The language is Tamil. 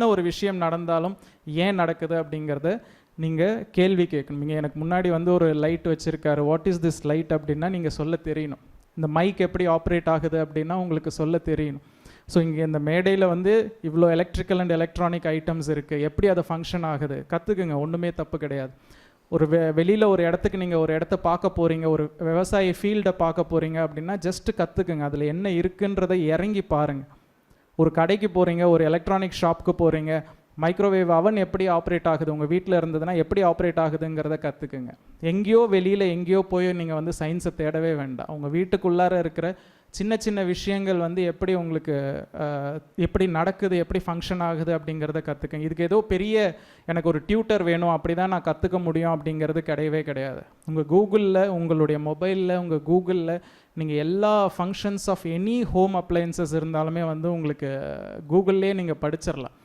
சின்ன ஒரு விஷயம் நடந்தாலும் ஏன் நடக்குது அப்படிங்கிறத நீங்கள் கேள்வி கேட்கணும். நீங்கள் எனக்கு முன்னாடி வந்து ஒரு லைட் வச்சுருக்காரு. வாட் இஸ் திஸ் லைட் அப்படின்னா நீங்கள் சொல்ல தெரியணும். இந்த மைக் எப்படி ஆப்ரேட் ஆகுது அப்படின்னா உங்களுக்கு சொல்ல தெரியணும். ஸோ இங்கே இந்த மேடையில் வந்து இவ்வளோ எலக்ட்ரிக்கல் அண்ட் எலக்ட்ரானிக் ஐட்டம்ஸ் இருக்குது எப்படி அதை ஃபங்க்ஷன் ஆகுது? கற்றுக்குங்க ஒன்றுமே தப்பு கிடையாது. ஒரு வெ வெளியில் ஒரு இடத்துக்கு நீங்கள் ஒரு இடத்த பார்க்க போகிறீங்க ஒரு விவசாய ஃபீல்டை பார்க்க போகிறீங்க அப்படின்னா ஜஸ்ட்டு கற்றுக்குங்க அதில் என்ன இருக்குன்றதை இறங்கி பாருங்கள் ஒரு கடைக்கு போகிறீங்க ஒரு எலக்ட்ரானிக் ஷாப்புக்கு போகிறீங்க மைக்ரோவேவ் அவன் எப்படி ஆப்ரேட் ஆகுது உங்கள் வீட்டில் இருந்ததுன்னா எப்படி ஆப்ரேட் ஆகுதுங்கிறத கற்றுக்குங்க எங்கேயோ வெளியில் எங்கேயோ போய் நீங்கள் வந்து சயின்ஸை தேடவே வேண்டாம். உங்கள் வீட்டுக்குள்ளார இருக்கிற சின்ன சின்ன விஷயங்கள் வந்து எப்படி உங்களுக்கு எப்படி நடக்குது எப்படி ஃபங்க்ஷன் ஆகுது அப்படிங்கிறத கற்றுக்குங்க இதுக்கு ஏதோ பெரிய எனக்கு ஒரு டியூட்டர் வேணும் அப்படி தான் நான் கற்றுக்க முடியும் அப்படிங்கிறது கிடையவே கிடையாது. உங்கள் கூகுளில் உங்களுடைய மொபைலில் உங்கள் கூகுளில் நீங்கள் எல்லா functions of any home appliances இருந்தாலுமே வந்து உங்களுக்கு கூகுள்லேயே நீங்கள் படிச்சிடலாம்